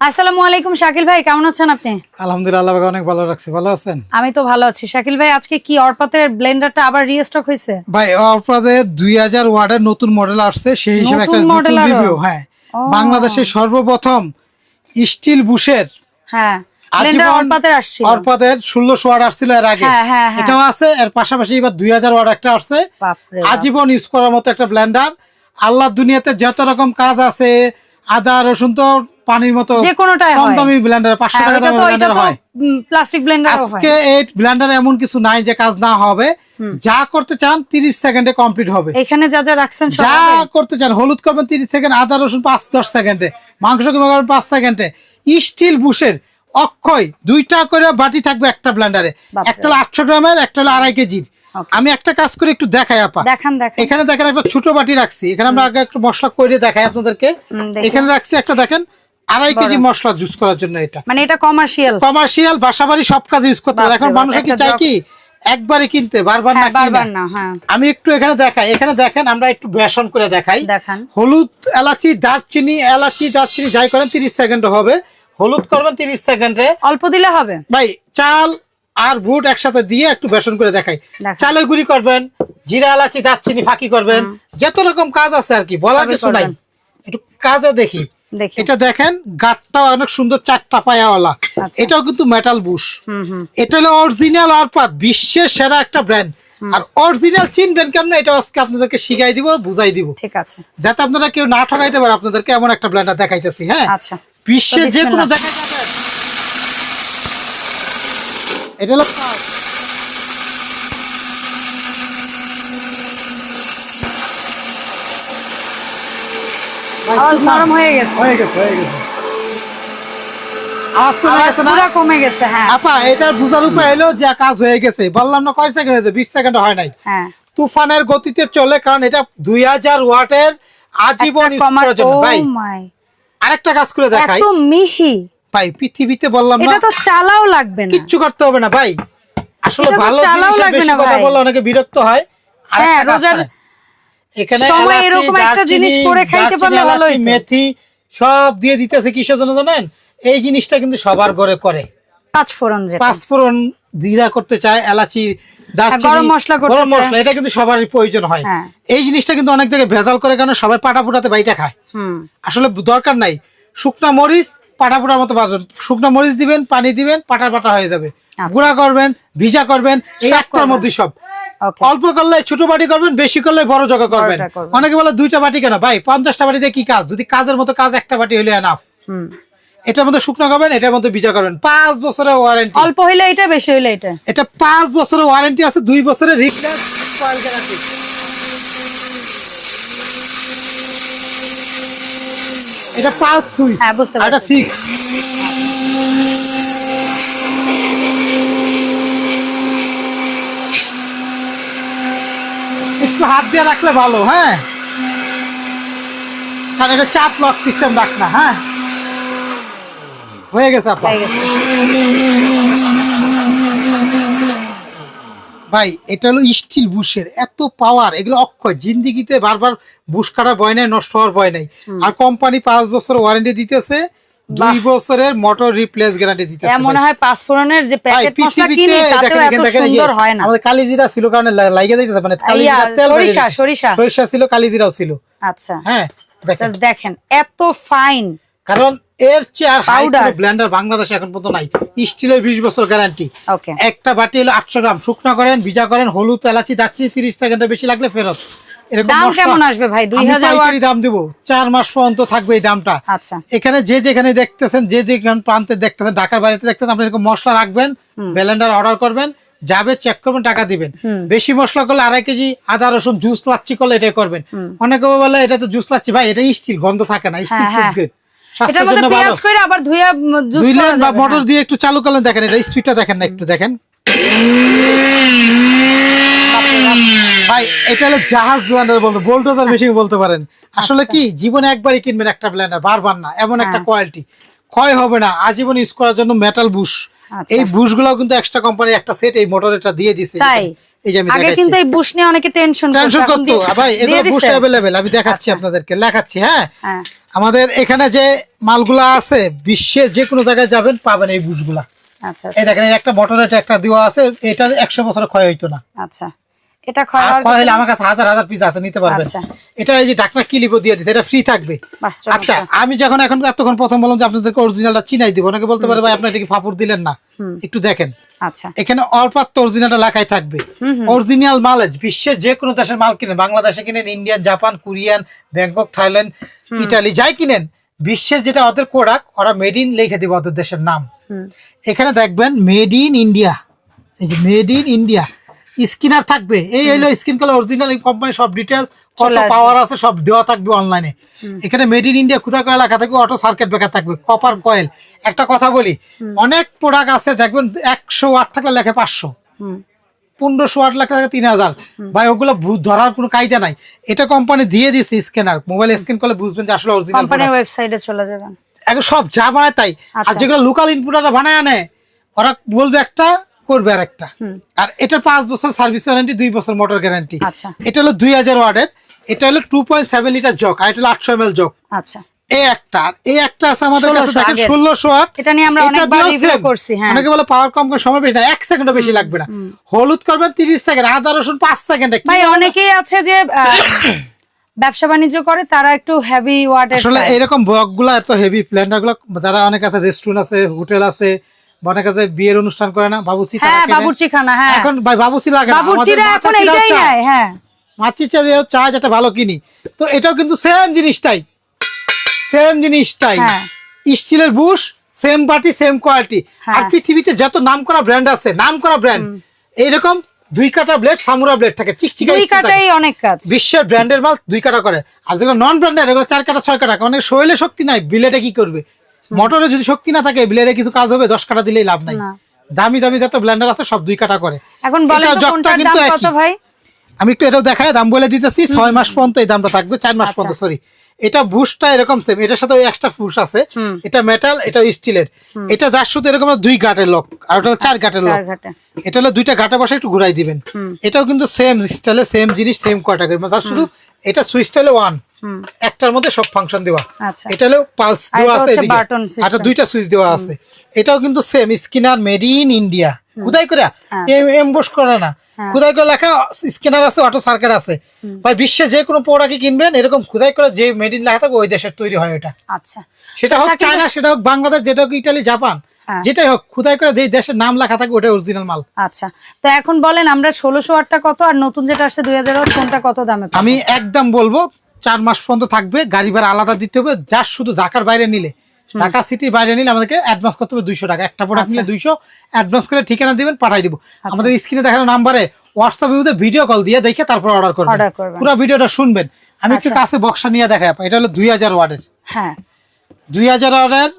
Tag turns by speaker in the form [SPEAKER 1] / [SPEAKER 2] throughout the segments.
[SPEAKER 1] আসসালামু আলাইকুম শাকিল ভাই কেমন আছেন আপনি?
[SPEAKER 2] আলহামদুলিল্লাহ অনেক ভালো রাখছি। ভালো আছেন?
[SPEAKER 1] আমি তো ভালো আছি। শাকিল ভাই আজকে কি অর্পাতের ব্লেন্ডারটা আবার রিস্টক হয়েছে
[SPEAKER 2] ভাই আপনাদের দুই হাজার ওয়ার্ডের নতুন মডেল আসছে সেই হিসেবে একটা রিভিউ হ্যাঁ।
[SPEAKER 1] ও।
[SPEAKER 2] বাংলাদেশের সর্বপ্রথম স্টিল বুশের
[SPEAKER 1] হ্যাঁ অর্পাতের আসছিল।
[SPEAKER 2] ষোলোশো এর আগে।
[SPEAKER 1] হ্যাঁ, হ্যাঁ, হ্যাঁ।
[SPEAKER 2] এটাও আছে এর পাশাপাশি এবার দুই হাজার একটা আসছে। আজীবন ইউজ করার মতো একটা ব্লেন্ডার। আল্লাহ দুনিয়াতে যত রকম কাজ আছে আদা রসুন তো পানির মতো
[SPEAKER 1] যে কোনোটাই
[SPEAKER 2] কম। দামি ব্লেন্ডার
[SPEAKER 1] হ্যাঁ,
[SPEAKER 2] টাকা
[SPEAKER 1] ওইটা
[SPEAKER 2] দামের ব্লেন্ডার হয়।
[SPEAKER 1] প্লাস্টিক ব্লেন্ডারও হয়।
[SPEAKER 2] আজকে এই ব্লেন্ডারে এমন কিছু নাই যে কাজ না হবে। যা করতে চান তিরিশ সেকেন্ডে কমপ্লিট হবে।
[SPEAKER 1] এখানে যা যা রাখছেন সব
[SPEAKER 2] যা করতে চান হলুদ করবেন তিরিশ সেকেন্ড আদা রসুন পাঁচ দশ সেকেন্ডে। মাংস কিমা করবেন পাঁচ সেকেন্ডে। স্টিল বুশের অক্ষয় দুইটা করে বাটি থাকবে একটা ব্লেন্ডারে একটা হলো আটশো গ্রামের একটা হলো আড়াই কেজির। আমি একটা কাজ করে একটু দেখাই আপা।
[SPEAKER 1] দেখান দেখান।
[SPEAKER 2] এখানে দেখেন একটা ছোট বাটি রাখছি। এখানে আমরা আগে একটু মশলা করে দেখাই আপনাদেরকে। এখানে রাখছি একটা দেখেন আড়াই কেজি মশলা জুস করার জন্য এটা।
[SPEAKER 1] মানে এটা কমার্শিয়াল
[SPEAKER 2] কমার্শিয়াল বাসাবাড়ি সব কাজে ইউজ করতে এখন মানুষে কি
[SPEAKER 1] drop-
[SPEAKER 2] কি? একবারে কিনতে বারবার না
[SPEAKER 1] হ্যাঁ বারবার না হ্যাঁ।
[SPEAKER 2] আমি একটু এখানে দেখাই। এখানে দেখেন আমরা একটু বেসন করে দেখাই। হলুদ এলাচি দারচিনি এলাচি দারচিনি যাই করেন তিরিশ সেকেন্ড হবে। হলুদ করবেন তিরিশ সেকেন্ডে
[SPEAKER 1] অল্প দিলে হবে।
[SPEAKER 2] ভাই চাল আর বুট একসাথে দিয়ে একটু বেসন করে দেখাই। চালের গুঁড়ি করবেন জিরা এলাচি দারচিনি ফাঁকি করবেন। যত রকম কাজ আছে আর কি বলার কিছু নাই। একটু কাজে দেখি। এটা দেখেন গাঠটাও অনেক সুন্দর চারটা পায়াওয়ালা।
[SPEAKER 1] আচ্ছা।
[SPEAKER 2] এটাও কিন্তু মেটাল বুশ এটা হলো অরিজিনাল অর্পাত বিশ্বের সেরা একটা ব্র্যান্ড আর অরিজিনাল চিনবেন কেমন এটা আজকে আপনাদেরকে শিখাই দিব বুঝাই দিব।
[SPEAKER 1] ঠিক আছে।
[SPEAKER 2] যাতে আপনারা কেউ না ঠকাইতে পারে আপনাদেরকে এমন একটা ব্লেন্ডার দেখাইতেছি হ্যাঁ?
[SPEAKER 1] আচ্ছা।
[SPEAKER 2] বিশ্বের যে কোনো জায়গায় যাবেন এটা হলো কাজ। ভাই,
[SPEAKER 1] আওয়াজ
[SPEAKER 2] তুফান।
[SPEAKER 1] নরম হয়ে গেছে।
[SPEAKER 2] হয়ে গেছে হয়ে গেছে। কমে গেছে না
[SPEAKER 1] পুরো কমে গেছে হ্যাঁ।
[SPEAKER 2] আপা এটার বুঝার উপায় হলো যে কাজ হয়ে গেছে। বললাম না কয় সেকেন্ড হয়েছে? বিশ সেকেন্ড নাই। তুফানের গতিতে চলে কারণ এটা দুই হাজার ওয়াটের আজীবন
[SPEAKER 1] ও
[SPEAKER 2] ভাই। আরেকটা কাজ করে দেখাই।
[SPEAKER 1] এত মিহি।
[SPEAKER 2] ভাই পৃথিবীতে বললাম না
[SPEAKER 1] এটা তো চালাও লাগবে না।
[SPEAKER 2] কিচ্ছু করতে হবে না ভাই। আসলে ভালো বেশি কথা বললে অনেকে বিরক্ত হয়। আরেকটা
[SPEAKER 1] হ্যাঁ,
[SPEAKER 2] কাজ। এখানে
[SPEAKER 1] সময় এরকম একটা জিনিস করে খাইতে পারলে
[SPEAKER 2] মেথি সব দিয়ে দিতেছে কিসের জন্য জানেন? এই জিনিসটা কিন্তু সবার ঘরে করে। পাঁচফোড়ন জিরা করতে চায় এলাচি
[SPEAKER 1] গরম মশলা
[SPEAKER 2] গরম মশলা এটা কিন্তু সবারই প্রয়োজন হয়।
[SPEAKER 1] হ্যাঁ।
[SPEAKER 2] এই জিনিসটা কিন্তু অনেক জায়গায় ভেজাল করে কেন সবাই পাটা পুটাতে বাইটা খায়। আসলে দরকার নাই। শুকনা মরিচ পাটা পুটার মতো বাজবেন শুকনা মরিচ দিবেন পানি দিবেন পাটা পাটা হয়ে যাবে।
[SPEAKER 1] আচ্ছা।
[SPEAKER 2] গুঁড়া করবেন ভিজা করবেন এই একটার মধ্যে সব। অল্প করলে ছোট বাটি করবেন বেশি করলে বড় জগা করবেন। অনেকে বলে দুইটা বাটি কেন? ভাই পঞ্চাশটা বাটি দিয়ে কি কাজ? যদি কাজের মতো কাজ একটা বাটি হলে এনাফ এটার মধ্যে শুকনো করবেন এটার মধ্যে ভিজা করবেন। পাঁচ বছরের ওয়ারেন্টি
[SPEAKER 1] অল্প হইলে এটা বেশি হইলে এটা।
[SPEAKER 2] এটা পাঁচ বছরের ওয়ারেন্টি আছে দুই বছরের রিপ্লেস কয়েল গ্যারান্টি এটা পাঁচ সুই
[SPEAKER 1] হ্যাঁ, বুঝতে
[SPEAKER 2] আর এটা ফিক্স একটু হাত দিয়ে রাখলে ভালো হ্যাঁ? কারণ এটা চাপ লক সিস্টেম রাখ না হ্যাঁ? হয়ে গেছে আপা। ভাই এটা হলো স্টিল বুশের এত পাওয়ার এগুলো অক্ষয়। জিন্দিগিতে বারবার বুশ কাটার ভয় নাই নষ্ট হওয়ার ভয় নাই। আর কোম্পানি পাঁচ বছর ওয়ারেন্টি দিতেছে দুই বছরের মোটর রিপ্লেস গ্যারান্টি দিতেছে
[SPEAKER 1] এ মনে হয় পাঁচ ফোড়নের যে প্যাকেট মশলা কিনি তাতেও এত সুন্দর হয় না।
[SPEAKER 2] আমাদের কালিজিরা ছিল কারণে লা- লাইগে যাইতেছে মানে কালিজিরা তেল
[SPEAKER 1] সরিষা, সরিষা।
[SPEAKER 2] সরিষা ছিল কালিজিরাও ছিল।
[SPEAKER 1] আচ্ছা।
[SPEAKER 2] হ্যাঁ দেখেন।
[SPEAKER 1] দেখেন এত ফাইন
[SPEAKER 2] কারণ এর চেয়ার হাই
[SPEAKER 1] Powder.
[SPEAKER 2] ব্লেন্ডার বাংলাদেশে এখন পর্যন্ত নাই। স্টিলের বিশ বছর গ্যারান্টি
[SPEAKER 1] ওকে
[SPEAKER 2] একটা বাটি হলো আটশো গ্রাম। শুকনো করেন ভিজা করেন হলুদ এলাচি দাচ্ছি তিরিশ সেকেন্ডের বেশি লাগলে ফেরত।
[SPEAKER 1] দাম কেমন আসবে ভাই? দুই হাজার
[SPEAKER 2] দাম দিব। চার মাস পর্যন্ত থাকবে এই দামটা।
[SPEAKER 1] আচ্ছা।
[SPEAKER 2] এখানে যে যেখানে দেখতেছেন যে প্রান্তে দেখতেছেন ঢাকার বাড়িতে দেখতেছেন আপনি এরকম মশলা রাখবেন ব্লেন্ডার অর্ডার করবেন যাবে চেক করবেন টাকা দিবেন। বেশি মশলা করলে আড়াই কেজি আদা রসুন জুস লাচ্ছি করলে এটাই করবেন। অনেকে বলে এটা তো জুস লাচ্ছি। ভাই এটা স্টিল গন্ধ থাকে না স্টিল
[SPEAKER 1] হ্যাঁ, হ্যাঁ।
[SPEAKER 2] ফুড
[SPEAKER 1] এটার মধ্যে পেঁয়াজ করে আবার ধুইয়া জুস
[SPEAKER 2] বা মোটর দিয়ে একটু চালু করলেন দেখেন এটা স্পিডটা দেখেন না একটু দেখেন। ভাই এটা হলো জাহাজ ব্লেন্ডার বলতে বোল্টোজার মেশিন বলতে পারেন। আসলে কি জীবনে একবারই কিনবেন একটা ব্লেন্ডার বারবার না এমন একটা
[SPEAKER 1] হ্যাঁ।
[SPEAKER 2] কোয়ালিটি ক্ষয় হবে না আজীবন ইউজ করার জন্য মেটাল বুশ
[SPEAKER 1] আচ্ছা।
[SPEAKER 2] এই বুশগুলো কিন্তু এক্সট্রা কোম্পানি একটা সেট এই মোটর এটা দিয়ে দিছে। এই যে আমি
[SPEAKER 1] আগে কিন্তু এই বুশ নিয়ে অনেকে টেনশন
[SPEAKER 2] টেনশন করতো। ভাই এগুলো বুশ অ্যাভেলেবেল আমি দেখাচ্ছি
[SPEAKER 1] আচ্ছা।
[SPEAKER 2] আপনাদেরকে লেখাচ্ছি হ্যাঁ?
[SPEAKER 1] হ্যাঁ।
[SPEAKER 2] আমাদের এখানে যে মালগুলা আছে বিশ্বের যে কোনো জায়গায় যাবেন পাবেন এই বুশগুলা
[SPEAKER 1] আচ্ছা
[SPEAKER 2] এই দেখেন এই একটা মোটরের একটা দেওয়া আছে এটা একশো বছর ক্ষয় হইতো না।
[SPEAKER 1] আচ্ছা। এটা
[SPEAKER 2] হলে আমার কাছে হাজার হাজার পিস আছে নিতে পারবেন।
[SPEAKER 1] আচ্ছা।
[SPEAKER 2] এটা এই যে ডাক্তার কিলিপও দিয়ে দিচ্ছে এটা ফ্রি থাকবে। আচ্ছা আমি যখন এখন এতক্ষণ প্রথম বললাম যে আপনাদেরকে অরিজিনালটা চিনাই দিব অনেকে বলতে পারে ভাই আপনি এটা কি ফাপুর দিলেন না? একটু দেখেন।
[SPEAKER 1] আচ্ছা।
[SPEAKER 2] এখানে অল্পাত্ত অরিজিনালটা লেখাই থাকবে। অরিজিনাল মাল বিশ্বের যে কোনো দেশের মাল কিনেন বাংলাদেশে কিনেন Indian Japan Korean Bangkok Thailand Italy যাই কিনেন বিশ্বের যেটা ওদের কোডাক ওরা মেড ইন লিখে দিবে ওদের দেশের নাম। এখানে দেখবেন মেড ইন ইন্ডিয়া এই যে মেড ইন ইন্ডিয়া স্কিনার থাকবে। এই হলো স্ক্রিন কালার অরিজিনাল কোম্পানি সব ডিটেলস কত পাওয়ার আছে সব দেওয়া থাকবে অনলাইনে এখানে মেড ইন ইন্ডিয়া কোথায় করে লেখা থাকবে অটো সার্কিট ব্রেকার থাকবে কপার কয়েল একটা কথা বলি অনেক প্রোডাক্ট আছে দেখবেন একশো ওয়াট থাকলে লেখে পাঁচশো। পনেরোশো ওয়াট লেখা থাকে তিন হাজার। ভাই ওগুলো ধরার কোনো কায়দা নাই। এটা কোম্পানি দিয়ে দিচ্ছে স্ক্যানার মোবাইল স্ক্যান করলে বুঝবেন যে আসলে অরিজিনাল
[SPEAKER 1] কোম্পানির ওয়েবসাইটে চলে যাবেন।
[SPEAKER 2] এখন সব যা বানায় তাই। আর
[SPEAKER 1] আচ্ছা।
[SPEAKER 2] যেগুলো লোকাল ইনপুটাররা বানায় আনে ওরা বলবে একটা করবে আর একটা আর এটার পাঁচ বছর সার্ভিস ওয়ারেন্টি দুই বছর মোটর গ্যারান্টি
[SPEAKER 1] আচ্ছা।
[SPEAKER 2] এটা হলো দুই হাজার ওয়ার্ডের এটা হলো two point seven litre jug আর এটা হলো আটশো এম এল জগ।
[SPEAKER 1] আচ্ছা।
[SPEAKER 2] এই একটা এই একটা আছে আমাদের কাছে দেখেন ষোলোশো ওয়াট
[SPEAKER 1] এটা নিয়ে আমরা অনেকবার রিভিউ করছি হ্যাঁ।
[SPEAKER 2] অনেকে বলে পাওয়ার কম করে সময় বেশি না এক সেকেন্ডও বেশি লাগবে না। হলুদ করবেন তিরিশ সেকেন্ড আদা রসুন পাঁচ সেকেন্ডে
[SPEAKER 1] ভাই অনেকেই আছে যে ব্যবসা বাণিজ্য করে তারা একটু হেভি ওয়াটের
[SPEAKER 2] আসলে এরকম ব্লকগুলা এত হেভি প্ল্যান্ডারগুলো যারা অনেক আছে রেস্টুরেন্ট আছে হোটেল আছে অনেক বিয়ের অনুষ্ঠান করে না বাবুসি
[SPEAKER 1] হ্যাঁ বাবুর্চি খানা হ্যাঁ।
[SPEAKER 2] এখন ভাই বাবুসি লাগে না।
[SPEAKER 1] বাবুর্চিরা
[SPEAKER 2] আমাদের
[SPEAKER 1] এখন
[SPEAKER 2] মাছাচিরাও
[SPEAKER 1] এইটাই নেয় হ্যাঁ।
[SPEAKER 2] যেটা ভালো কিনি। তো এটাও কিন্তু সেম জিনিসটাই। সেম জিনিসটাই। স্টিলের বুশ সেম বাটি সেম কোয়ালিটি। আর পৃথিবীতে যত নাম করা ব্র্যান্ড আছে নাম করা ব্র্যান্ড এইরকম দুই কাটা ব্লেড সামুরা ব্লেড থাকে চিকচিকা
[SPEAKER 1] দুই
[SPEAKER 2] steel
[SPEAKER 1] কাটাই অনেক কাজ।
[SPEAKER 2] বিশ্বের ব্র্যান্ডের মাল দুই কাটা করে। আর যেগুলো নন ব্র্যান্ডের এগুলো চার কাটা ছয় কাটা অনেক শরীরে শক্তি নাই বিলেটে কি করবে? মোটরে যদি শক্তি না থাকে বিলেটে কিছু কাজ হবে দশ কাটা দিলেই লাভ নাই। দামি দামি যত ব্ল্যান্ডার আছে সব দুই কাটা করে।
[SPEAKER 1] এখন
[SPEAKER 2] জগটা কিন্তু
[SPEAKER 1] ভাই?
[SPEAKER 2] আমি একটু এটাও দেখাই দাম বলে দিতেছি ছয় মাস পর্যন্ত এই দামটা থাকবে চার মাস পর্যন্ত সরি এটা বুশটা এরকম সেম এটার সাথে এক্সট্রা বুশ আছে। এটা মেটাল এটা স্টিলের এটা যার শুধু এরকম দুই গাটের লক আর ওটা চার গাটের লক এটা হলো দুইটা গাটা বসে একটু ঘুরাই দিবেন। এটাও কিন্তু সেম স্টাইলে সেম জিনিস সেম ক্যাটাগরি মানে শুধু এটা সুইচ স্টাইলে ওয়ান একটার মধ্যে সব ফাংশন দেওয়া।
[SPEAKER 1] আচ্ছা।
[SPEAKER 2] এটা হলো পালস দেওয়া আছে এদিকে। এটা দুইটা সুইচ দেওয়া আছে। এটাও কিন্তু same scanner made in India খুদাই করে এমবোস করে না।
[SPEAKER 1] হ্যাঁ।
[SPEAKER 2] খুদাই করে লেখা স্ক্যানার আছে অটো সার্কিট আছে। ভাই বিশ্বে যে কোনো প্রোডাক্ট কিনবেন এরকম খুদাই করে যে মেড ইন লেখা থাকে ওই দেশের তৈরি হয় ওটা
[SPEAKER 1] আচ্ছা।
[SPEAKER 2] সেটা হোক চায়না সেটা হোক বাংলাদেশ যেটা হোক ইটালি জাপান
[SPEAKER 1] হ্যাঁ।
[SPEAKER 2] যেটাই হোক খুদাই করে যে দেশের নাম লেখা থাকে ওটা অরিজিনাল মাল।
[SPEAKER 1] আচ্ছা। তো এখন বলেন আমরা ষোলোশো আটটা কত আর নতুন যেটা আসছে দুই হাজার কোনটা কত দামে
[SPEAKER 2] আমি একদম বলব চার মাস পর্যন্ত থাকবে গাড়ি ভাড়া আলাদা দিতে হবে যা শুধু ঢাকার বাইরে নিলে। ঢাকা সিটির বাইরে নিলে আমাদেরকে অ্যাডভান্স করতে হবে দুইশো টাকা। একটা প্রোডাক্ট
[SPEAKER 1] আচ্ছা।
[SPEAKER 2] নিলে দুইশো অ্যাডভান্স করে ঠিকানা দিবেন পাঠাই দিব। আমাদের স্ক্রিনে দেখানো নাম্বারে হোয়াটসঅ্যাপ ভিডিও কল দিয়ে দেখে তারপর অর্ডার করবেন। পুরো ভিডিওটা শুনবেন। আমি একটু
[SPEAKER 1] আচ্ছা।
[SPEAKER 2] কাছে বক্সা নিয়ে দেখাই। এটা হলো দুই হাজার ওয়ার্ডের
[SPEAKER 1] হ্যাঁ।
[SPEAKER 2] দুই হাজার ওয়ার্ডের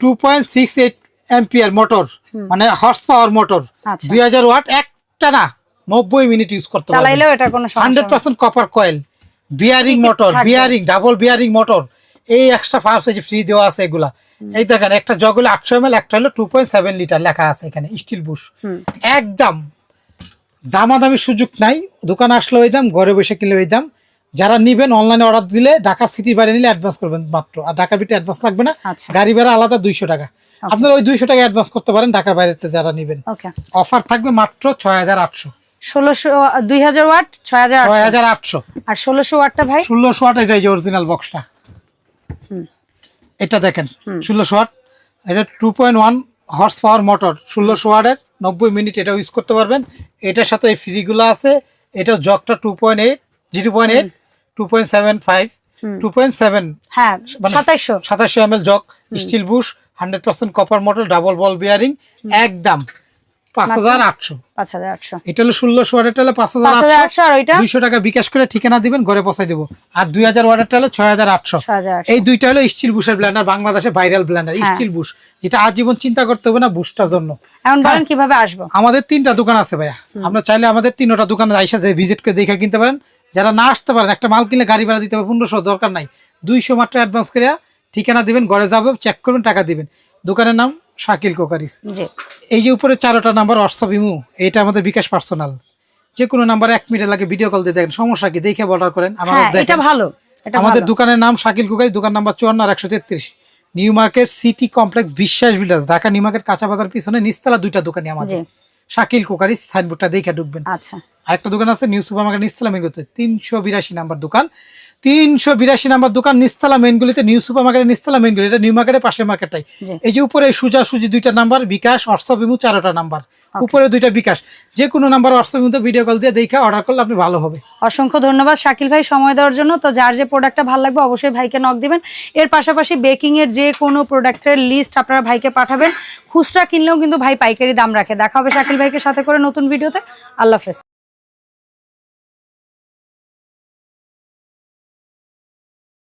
[SPEAKER 2] two point six eight ampere motor মানে হর্স পাওয়ার মোটর
[SPEAKER 1] আচ্ছা।
[SPEAKER 2] দুই হাজার ওয়াট একটা না নব্বই মিনিট ইউজ করতে পারবেন। Hundred percent copper coil bearing motor bearing double bearing motor এই এক্সট্রা ফার্স এই যে ফ্রি দেওয়া আছে এগুলা। এই দেখেন একটা জগ হলো আটশো এম একটা হলো টু পয়েন্ট সেভেন লিটার লেখা আছে এখানে স্টিল বুশ। একদম দামাদামি সুযোগ নাই। দোকানে আসলে ওই দাম ঘরে বসে কিনলে ওই দাম। যারা নিবেন অনলাইনে অর্ডার দিলে ঢাকা সিটির বাইরে নিলে অ্যাডভান্স করবেন মাত্র। আর ঢাকার ভিতরে অ্যাডভান্স লাগবে না।
[SPEAKER 1] আচ্ছা।
[SPEAKER 2] গাড়ি ভাড়া আলাদা দুইশো টাকা। আপনারা ওই দুইশো টাকা অ্যাডভান্স করতে পারেন ঢাকার বাইরে যারা নিবেন। অফার থাকবে মাত্র ছয় হাজার আটশো।
[SPEAKER 1] ষোলোশো দুই হাজার ওয়াট ছয় হাজার
[SPEAKER 2] ছয় হাজার আটশো।
[SPEAKER 1] আর ষোলোশো ওয়াটটা ভাই?
[SPEAKER 2] ষোলোশো ওয়াট এটা যে অরিজিনাল বক্সটা এটা দেখেন ষোলোশো ওয়াট। এটা two point one horse power motor ষোলোশো ওয়াটের নব্বই মিনিট এটা ইউজ করতে পারবেন। এটার সাথে এই ফ্রিগুলো আছে। এটা জগটা two point eight zero point eight two point seven five two point seven
[SPEAKER 1] হ্যাঁ
[SPEAKER 2] মানে- সাতাশশো M L jug steel bush hundred percent copper motor double ball bearing একদম। এটা হলো ষোলোশো ওয়াট এটা পাঁচ হাজার আটশো। দুইশো টাকা বিকাশ করে ঠিকানা দিবেন ঘরে পৌঁছাই দেবো। আর দুই হাজার ওয়াটেরটা হলো ছয় হাজার আটশো। এই দুইটা হলো স্টিল বুশের ব্ল্যান্ডার বাংলাদেশে ভাইরাল ব্ল্যান্ডার
[SPEAKER 1] হ্যাঁ।
[SPEAKER 2] স্টিল বুশ যেটা আজীবন চিন্তা করতে হবে না বুশটার জন্য।
[SPEAKER 1] এখন বলেন কীভাবে আসব?
[SPEAKER 2] আমাদের তিনটা দোকান আছে ভাইয়া। আমরা চাইলে আমাদের তিনটা দোকান আইসা ভিজিট করে দেখে কিনতে পারেন। যারা না আসতে পারেন একটা মাল কিনলে গাড়ি ভাড়া দিতে হবে পনেরোশো দরকার নাই। দুইশো মাত্র অ্যাডভান্স করে ঠিকানা দিবেন ঘরে যাবে চেক করবেন টাকা দিবেন। দোকানের নাম শাকিল কোকারিস এই যে উপরে চারোটা নাম্বার হোয়াটসঅ্যাপ ইমু এটা আমাদের বিকাশ পার্সোনাল। যে কোনো নাম্বারে এক মিনিট লাগে ভিডিও কল দিয়ে দেখেন সমস্যা কি? দেখে অর্ডার করেন
[SPEAKER 1] হ্যাঁ এটা ভালো
[SPEAKER 2] আমাদের দোকানের নাম শাকিল কুকারি দোকান নাম্বার চুয়ান্ন আর একশো তেত্রিশ। New market city complex Biswas builders Dhaka new market কাঁচা বাজার পিছনে নিচতলা দুইটা দোকানই আমাদের। শাকিল কুকারি সাইনবোর্ডটা দেখে ঢুকবেন।
[SPEAKER 1] আচ্ছা।
[SPEAKER 2] আরেকটা দোকান আছে নিউ সুপার মার্কেট নিস্তলা গুলিতে তিনশো বিরাশি নাম্বার দোকান। তিনশো বিরাশি নাম্বার দোকান নিস্তলা মেন গুলিতে নিউ সুপার মার্কেটের নিস্তলা মেন গুলি এটা নিউ মার্কেটের পাশের মার্কেটটাই। এই যে উপরে সুজা সুজি দুইটা নাম্বার বিকাশ হোয়াটসঅ্যাপ ইমু চারোটা নাম্বার। উপরে দুইটা বিকাশ। যে কোনো নাম্বার হোয়াটসঅ্যাপ ইমুতে ভিডিও কল দিয়ে দেখে অর্ডার করলে আপনি ভালো হবে।
[SPEAKER 1] অসংখ্য ধন্যবাদ শাকিল ভাই সময় দেওয়ার জন্য। তো যার যে প্রোডাক্টটা ভালো লাগবে অবশ্যই ভাইকে নক দিবেন। এর পাশাপাশি বেকিং এর যে কোনো প্রোডাক্টের লিস্ট আপনারা ভাইকে পাঠাবেন। খুচরা কিনলেও কিন্তু ভাই পাইকারি দাম রাখে। দেখা হবে শাকিল ভাইকে সাথে করে নতুন ভিডিওতে আল্লাহ হাফেজ।